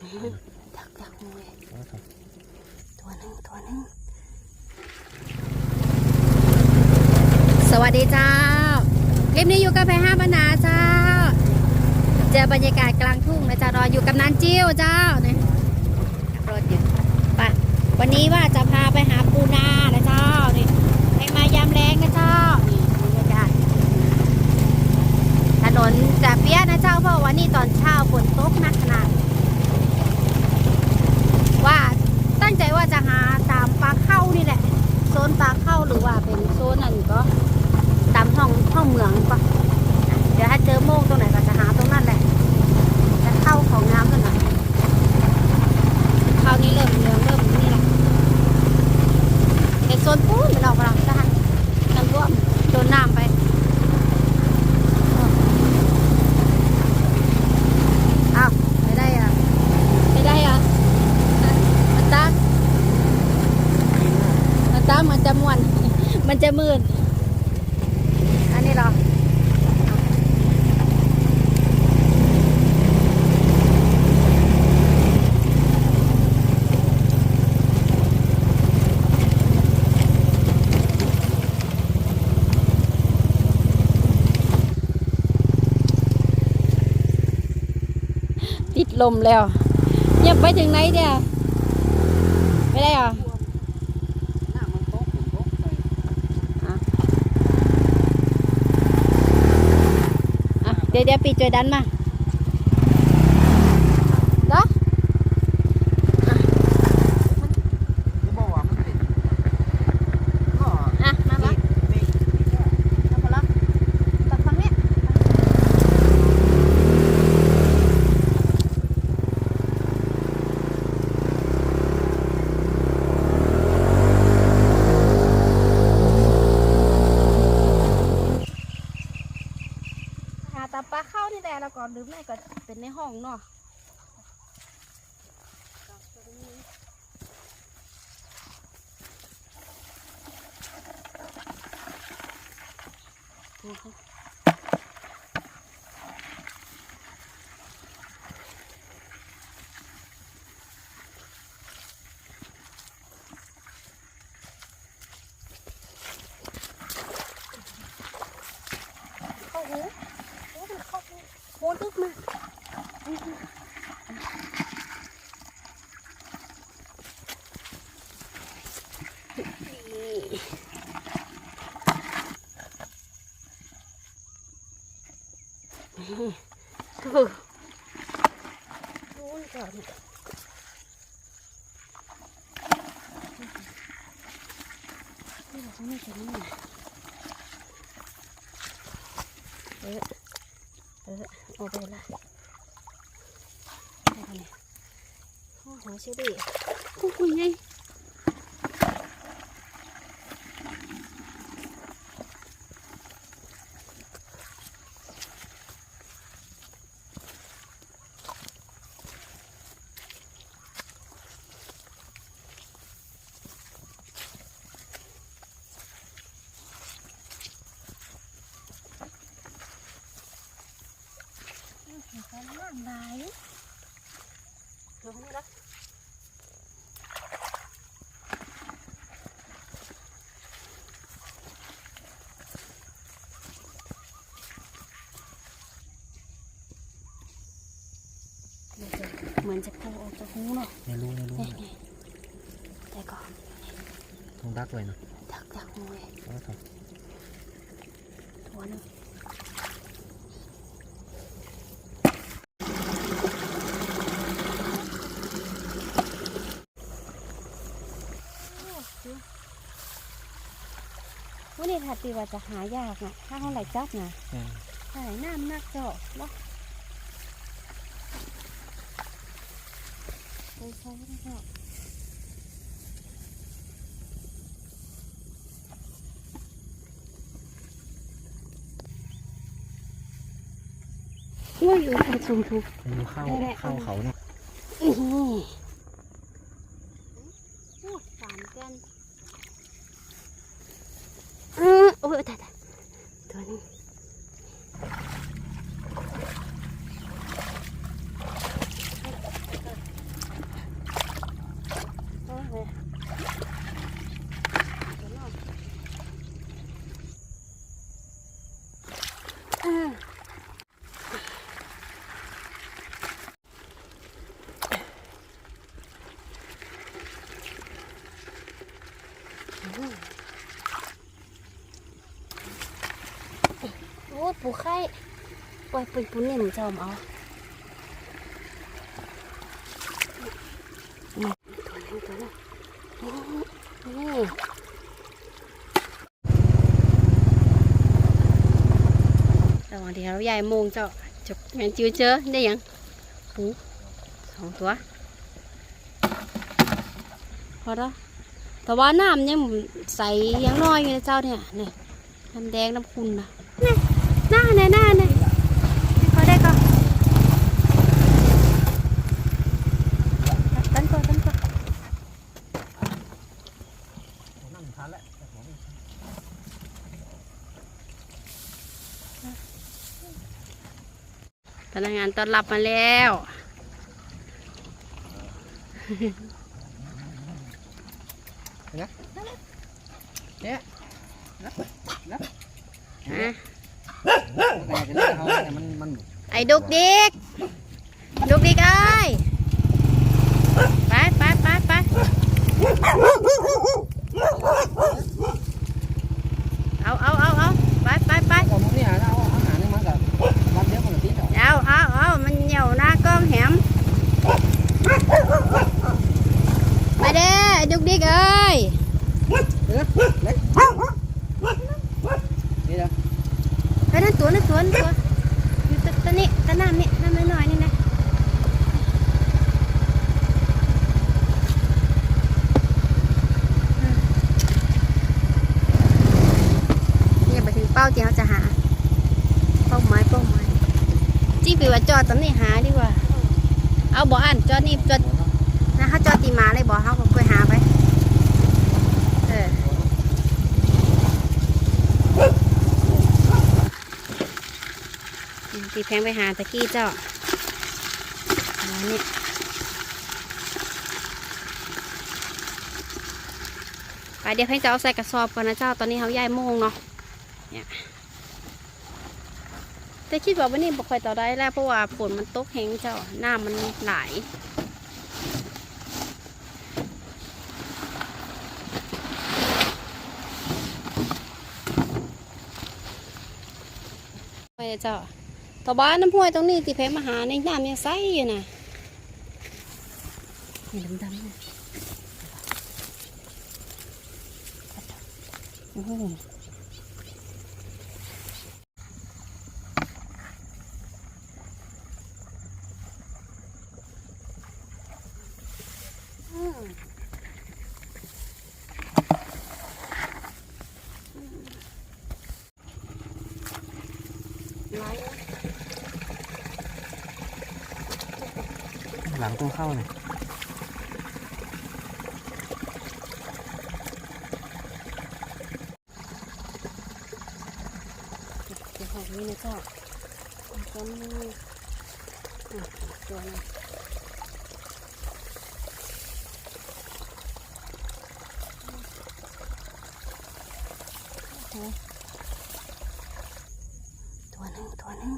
ดักดักมือเอาเถอะตัวหนึงตัวหนึงสวัสดีเจ้าคลิปนี้อยู่กับแพห้าบรรณาเจ้า เจอบรรยากาศกลางทุ่งนะจ๊ะรออยู่กับนานจิ้วเจ้าเนี่ยขับรถอยู่ไปวันนี้ว่าจะพาไปหาปูนานะเจ้านี่ให้มายามแรงนะเจ้านี่บรรยากาศถนนจะเปียกนะเจ้าเพราะว่านี่ตอนเช้าฝนตกหนักขนาด ว่าตั้งใจว่าจะหาตามปลาเข้านี่แหละ โซนปลาเข้า หรือว่าเป็นโซนนั่นก็ตามห้องห้องเมืองปะเดี๋ยวถ้าเจอโมงตรงไหนก็จะหาตรงนั้นแหละ จะเข้าของน้ำกันหน่อยเข้านี้เริ่มเริ่มเริ่มนี่แหละเป็นโซนปูนมันออกมาแล้วจ้ะน้ำท่วมโดนน้ำไปอ้าวไม่ได้อะ ไม่ได้อะอะมันตามมันตามมันจะม่วน มันจะมืด อันนี้เหรอ ติด ลมแล้วอยังไปถึงไหนเดียวไม่ได้เหรอหน้ามันตกฝนตกไปอะเดี๋ยวเดี๋ยวปีจวยดันมาเนาะ ที่บอกว่ามันติดก็ อะ มาปะ ติดติดได้ มาปะละตัดฟังเนี้ยหาตาปลาเข้านี่แหละแล้วก่อนลืมไม่ก็เป็นในห้องเนาะ เข้าหูโอ้มันเข้าหูโหดึกมากดูดูก่อนนี่เราต้องไม่ใช่นี่เอเออเอาไปละได้ปะเนี่ยโอ้โหเชื่อรี่กูคุยไงเห็นกันน้ำไหลลงนี่ละ เหมือนจะเข้าออกจากหูเนาะไม่รู้ไม่รู้นี่ไงแต่ก่อนต้องดักไว้นะดักดักมวยเอาเถอะตัวหนึงวันนี้ถ้าตีว่าจะหายากนะถ้าเขาไหลจับนะแม่นหายน้ำนักเจาะวะไป ใช้ไม่เจาะว่าอยู่ทางสูงทุกอยู่เข้าเข้าเขาเนาะอื้อหือโอ้สามเกินอือโอ้ยตายตายตัวนี้ ปูไข่ปล่อยป็นปูนิ่มจอมเอานี่ตัวนึงตัวนึงนี่นี่ระว่างที่เราใหญ่มงเจ้าจบงานจิ้วเจอได้ยังหูสองตัวพอแล้วแต่ว่าน้ำยังใสยังน้อยอยู่นะเจ้าเนี่ยเนี่ยน้ำแดงน้ำคุณนะเนี่ย หน้าเนี่ยหน้าเนี่ยเขาได้ก็ตั้นก่อนตั้นก่อนนั่งทานแล้วแต่ผมพนักงานต้อนรับมาแล้วเนี่ยนับนับอะแต่จะได้เขาแต่ มันมันไอ้ดุกดิกดุกดิกเอ้ยไปไปไปไปเอาเอาเอาเอาไปไปไป เอามันเนี่ยเอาอาหารนี่มันกับวันเดียวมันก็ติดอะ เอาเอาเอามันเหนียวหน้ากล้องแหมไปเด้อดุกดิกเอ้ย เล็กเล็กนี่นะ ไปนั่นตัวนั่นตัวนั่นตัวอยู่ตะตะนี่ตะน้ำนี่น้ำน้อยๆนี่นะเนี่ยไปถึงเป้าที่เขาจะหา เป้าหมายเป้าหมาย จี้ไปว่าจอดตำนี่หาดีกว่า เอาบ่อันจอดนี่จอดนะเขาจอดตีมาเลยบ่เขาก็ไปหาไป เออตีแพงไปหาตะกี้เจ้าอันนี้ไปเดี๋ยวให้เจ้าเอาใส่กระสอบก่อนนะเจ้า ตอนนี้เขาย้ายโมงเนาะเนี่ย แต่คิดว่าวันนี้บ่ค่อยต่อได้แล้วเพราะว่าฝนมันตกแห้งเจ้าน้ำมันไหลายไปเจ้าตะบ้านน้ำห้วยตรงนี้ที่เพมาหาในน้ำยังใสอยู่นะนี่ดำๆนะโอ้ หลังต้องเข้าเนี่ยเดี๋ยวของนี้นะเจ้าต้นนี้อะตัวนึงโอ้โห ตัวหนึ่งตัวหนึ่ง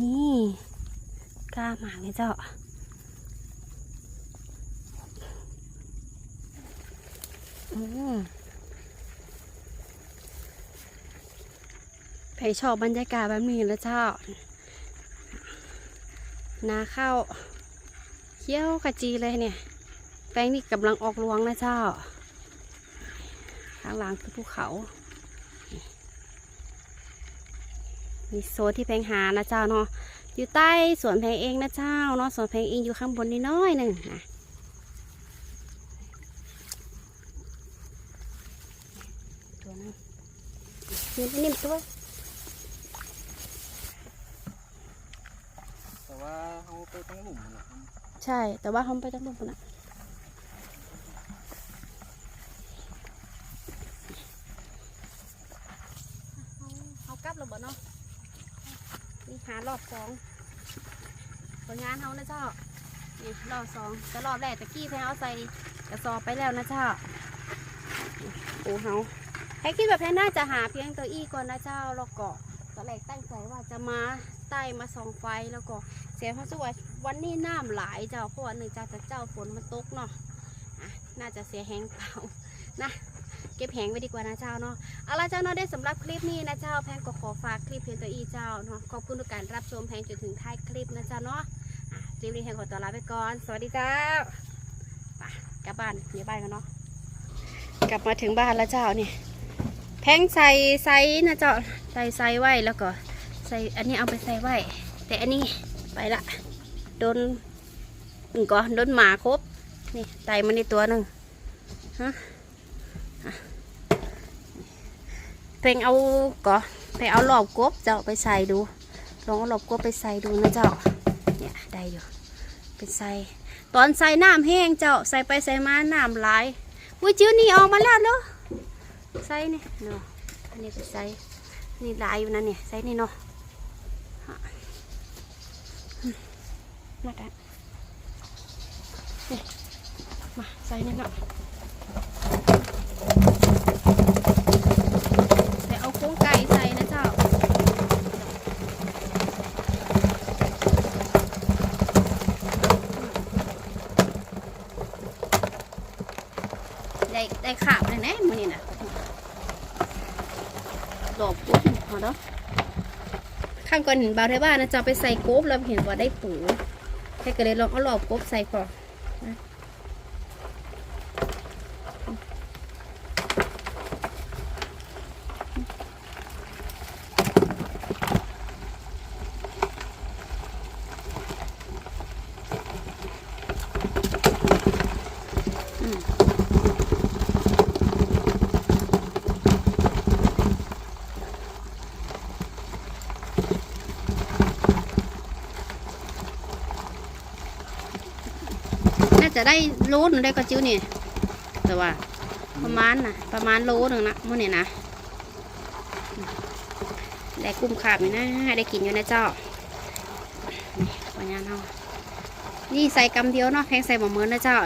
นี่กล้าหมากเลยเจ้าอืมใครชอบบรรยากาศแบบนี้แล้วเจ้า นาข้าวเขี้ยวขจีเลยเนี่ย แป้งนี่กำลังออกรวงนะเจ้า ข้างหลังคือภูเขา มีโซนที่แพงหานะเจ้าเนาะอยู่ใต้สวนแพงเองนะเจ้าเนาะสวนแพงเองอยู่ข้างบนนิดน้อยหนึ่งนะตัวนึงนี่นิ่มตัวแต่ว่าเขาไปตั้งหลุมมันอะใช่แต่ว่าเขาไปตั้งบนนะเขากลับแล้วบ่เนาะนี่ หารอบสองผลงานเขานะเจ้านี่รอบสองแต่รอบแรกตะกี้แพงเอาใส่กระสอบไปแล้วนะเจ้าโอ้เขาให้คิดแบบแพงน่าจะหาเพียงตัวอี้ก่อนนะเจ้าแล้วก็ตอนแรกตั้งใจว่าจะมาใต้มาส่องไฟแล้วก็เสียความรู้สึกว่าวันนี้น้ำหลายเจ้าเพราะว่าหนึ่งจากเจ้าฝนมันตกเนาะอะน่าจะเสียแห้งเปล่านะ เก็บแหงไว้ดีกว่านะเจ้าเนาะเอาละเจ้าเนาะได้สำหรับคลิปนี้นะเจ้าแพงก็ขอฝากคลิปเพียงตัวอีเจ้าเนาะขอบคุณทุกการรับชมแพงจนถึงท้ายคลิปนะเจ้าเนาะคลิปนี้แพงขอตัวลาไปก่อน สวัสดีเจ้าไปกลับบ้านเดี๋ยวบ้านกันเนาะกลับมาถึงบ้านแล้วเจ้านี่แพงใส่ไซนะเจ้าใส่ไซไว้แล้วก็ใส่อันนี้เอาไปใส่ไว้แต่อันนี้ไปละโดนงก่อนโดนหมาครบนี่ไตมันในตัวหนึ่งฮะ เพลงเอาก็ไปเอาหลอบกบเจ้าไปใส่ดู ลองเอาหลอบกบไปใส่ดูนะเจ้า เนี่ยได้อยู่ไปใส่ตอนใส่น้ำแห้งเจ้าใส่ไปใส่มาน้ำไหลายอุ้ยจิ้วนี่ออกมาแล้วเนาะใส่นี่เนาะอันนี้ไปใส่นี่หลายอยู่นะเนี่ยใส่นี่เนาะมาได้มาใส่นี่เนาะ แต่เอาโค้งไก่ใส่นะเจ้า ได้ได้ขาบเลยนะมือนี่นะดอกปุ๊บเอาเนาะข้าง ก่อนเห็นบาวเทบ้านนะจะไปใส่กบแล้วเห็นว่าได้ปูแค่ก็เลยลองเอาหลอบกบใส่ก่อนนะ จะได้โลหนึงได้ก็จิ้วนี่แต่ว่า ประมาณนะประมาณโลหนึ่งนะมื่อนี่นะได้กุ้มขาบอยู่นะได้กินอยู่นะเจ้านี่ปัญญาเนาะนี่ใส่กำเดียวเนาะแพงใส่หมอเมินนะเจ้า